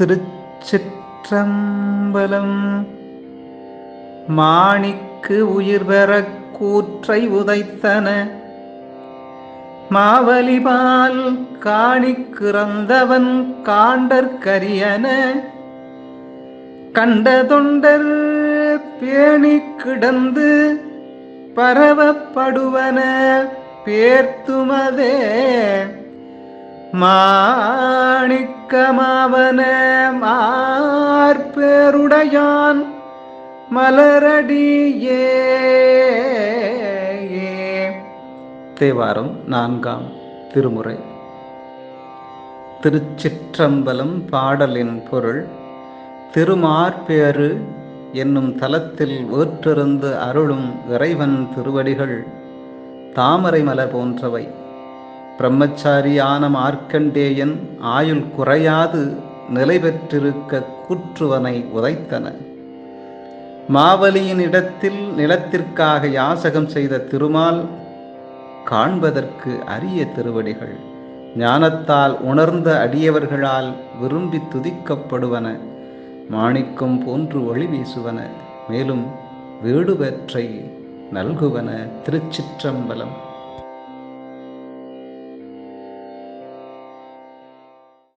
திருச்சிற்றம்பலம். மாணிக்கு உயிர் பெற கூற்றை உதைத்தன. மாவலிபால் காணிக்கிறந்தவன் காண்டற்கரியன கண்ட தொண்டர் பேணி கிடந்து பரவப்படுவன. பேர்த்துமதே மா மாணிக்கமாவன மார்பேருடையான் மலரடியே. தேவாரம் நான்காம் திருமுறை. திருச்சிற்றம்பலம் பாடலின் பொருள் திருமார்பேறு என்னும் தலத்தில் வேற்றிருந்து அருளும் இறைவன் திருவடிகள் தாமரை மலர் போன்றவை. பிரம்மச்சாரியான மார்க்கண்டேயன் ஆயுள் குறையாது நிலை பெற்றிருக்க கூற்றுவனை உதைத்தன. மாவலியின் இடத்தில் நிலத்திற்காக யாசகம் செய்த திருமால் காண்பதற்கு அரிய திருவடிகள். ஞானத்தால் உணர்ந்த அடியவர்களால் விரும்பி துதிக்கப்படுவன. மாணிக்கம் போன்று ஒளி வீசுவன. மேலும் வீடுவற்றை நல்குவன திருச்சிற்றம்பலம்.